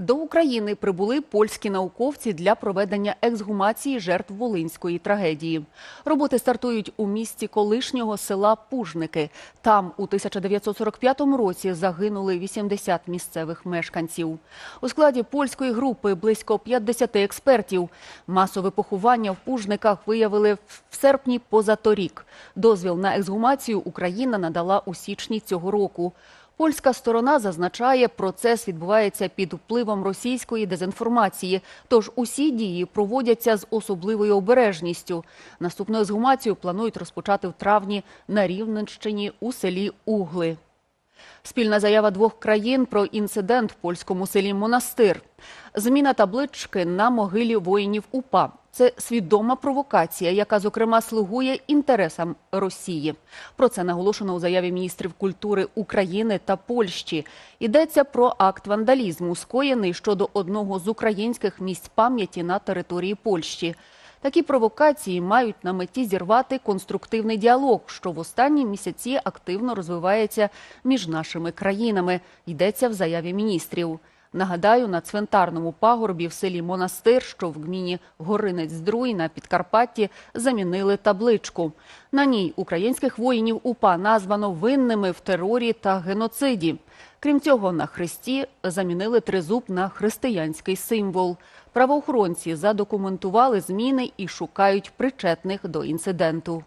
До України прибули польські науковці для проведення ексгумації жертв Волинської трагедії. Роботи стартують у місті колишнього села Пужники. Там у 1945 році загинули 80 місцевих мешканців. У складі польської групи близько 50 експертів. Масове поховання в Пужниках виявили в серпні позаторік. Дозвіл на ексгумацію Україна надала у січні цього року. Польська сторона зазначає, процес відбувається під впливом російської дезінформації. Тож усі дії проводяться з особливою обережністю. Наступну ексгумацію планують розпочати в травні на Рівненщині у селі Угли. Спільна заява двох країн про інцидент в польському селі Монастир. Зміна таблички на могилі воїнів УПА. Це свідома провокація, яка, зокрема, слугує інтересам Росії. Про це наголошено у заяві міністрів культури України та Польщі. Йдеться про акт вандалізму, скоєний щодо одного з українських місць пам'яті на території Польщі. Такі провокації мають на меті зірвати конструктивний діалог, що в останні місяці активно розвивається між нашими країнами. Йдеться в заяві міністрів. Нагадаю, на цвинтарному пагорбі в селі Монастир, що в гміні Горинець-Здруй на Підкарпатті, замінили табличку. На ній українських воїнів УПА названо винними в терорі та геноциді. Крім цього, на хресті замінили тризуб на християнський символ. Правоохоронці задокументували зміни і шукають причетних до інциденту.